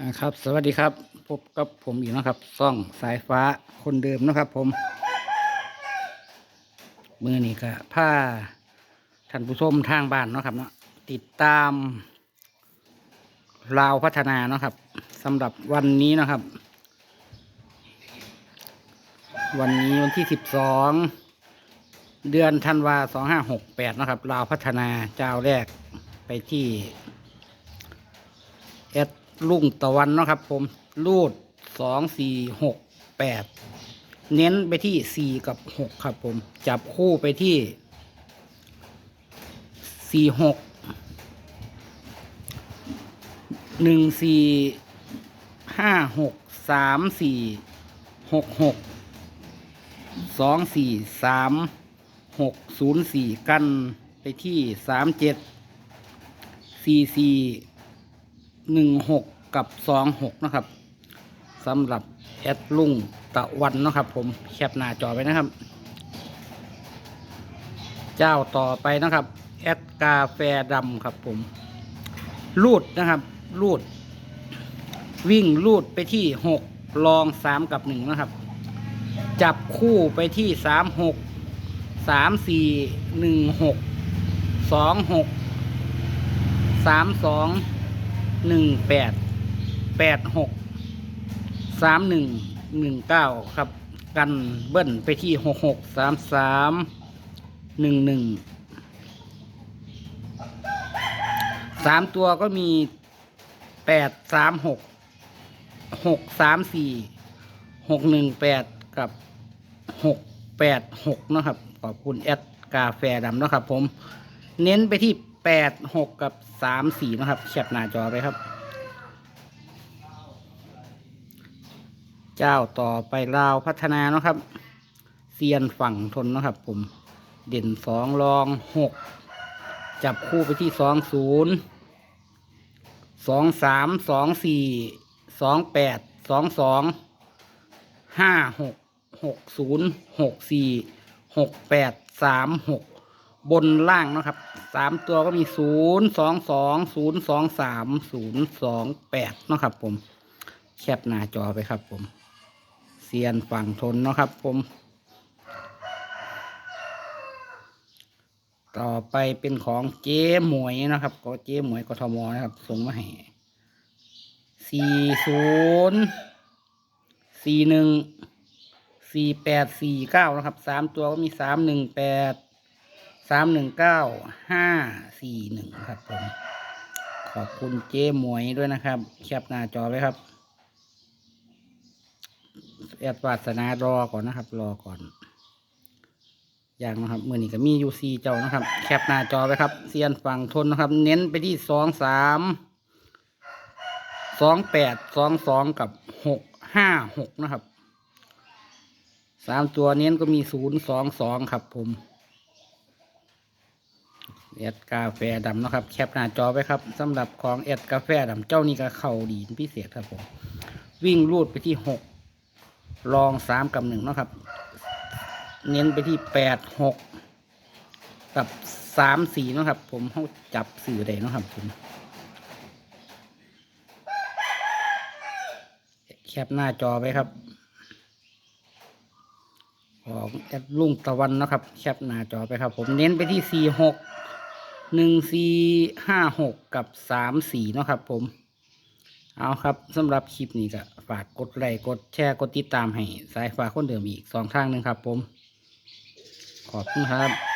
อ่าครับ สวัสดีครับ พบกับผมอีกนะครับซ่องสายฟ้าคนเดิมนะครับ ผม มือนี้ก็ผ้าท่านผู้ชมทางบ้านเนาะครับเนาะติดตามลาวพัฒนาเนาะครับสำหรับวันนี้นะครับ วันนี้วันที่สิบสองเดือนธันวาสองห้าหกแปดนะครับลาวพัฒนาเจ้าแรกไปที่แอด ลุ่งตะวันนะครับ ผมรูดสองสี่หกแปดเน้นไปที่สี่กับหกครับ ผม จับคู่ไปที่สี่หกหนึ่งสี่ห้าหกสามสี่หกหกสองสี่สามหกศูนย์สี่กันไปที่สามเจ็ดสี่สี่ หนึ่งหกกับสองหกนะครับสำหรับแอดลุงตะวันนะครับ ผมแคปหน้าจอไปนะครับ เจ้าต่อไปนะครับแอดกาแฟดำครับผมรูดนะครับรูด วิ่งรูดไปที่หกลองสามกับหนึ่งนะครับ จับคู่ไปที่สามหกสามสี่หนึ่งหกสองหกสามสอง หนึ่งแปดแปดหกสามหนึ่งหนึ่งเก้าครับ กันเบิ้ลไปที่หกหกสามสามหนึ่งหนึ่งสามตัวก็มีแปดสามหกหกสามสี่หกหนึ่งแปดกับหกแปดหกนะครับ ขอบคุณแอดกาแฟดำนะครับผม เน้นไปที่ แปดหกกับสามสี่นะครับแคปหน้าจอไปครับ เจ้าต่อไปลาวพัฒนานะครับเซียนฝั่งทนนะครับ ผม เด่นสองรองหกจับคู่ไปที่สองศูนย์สองสามสองสี่สองแปดสองสองห้าหกหกศูนย์หกสี่หกแปดสามหก บนล่างนะครับสามตัวก็มีศูนย์สองสองศูนย์สองสามศูนย์สองแปดนะครับ ผมแคปหน้าจอไปครับ ผมเซียนฝั่งทนนะครับ ผม ต่อไปเป็นของเจ๊หมวยนะครับก็เจ๊หมวยกทมนะครับ ส่งมาให้สี่ศูนย์สี่หนึ่งสี่แปดสี่เก้านะครับสามตัวก็มีสามหนึ่งแปด สามหนึ่งเก้าห้าสี่หนึ่งครับผม ขอบคุณเจ๊หมวยด้วยนะครับ แคปหน้าจอไว้ครับแอดวาสนารอก่อนนะครับ รอก่อน อย่างนะครับมือนี้ก็มียูซีเจ้านะครับ แคปหน้าจอไว้ครับเซียนฝั่งทนนะครับ เน้นไปที่สองสามสองแปดสองสองกับหกห้าหกนะครับสามตัวเน้นก็มีศูนย์สองสองครับผม แอดกาแฟดำนะครับ แคปหน้าจอไว้ครับสำหรับของแอดกาแฟดำเจ้านี่ก็เข่าดีพิเศษครับผมวิ่งรูดไปที่หกลองสามกับหนึ่งนะครับ เน้นไปที่แปดหกกับสามสี่นะครับ ผมเขาจับสื่อได้นะครับผมแคปหน้าจอไว้ครับ ของแอดลุงตะวันนะครับ แคปหน้าจอไปครับ ผมเน้นไปที่สี่หก หนึ่งสี่ห้าหกกับสามสี่เนาะครับ ผม เอาครับสำหรับคลิปนี้ก็ฝากกดไลค์กดแชร์กดติดตามให้สายฝากคนเดิมอีกสองทางหนึ่งครับ ผม ขอบคุณครับ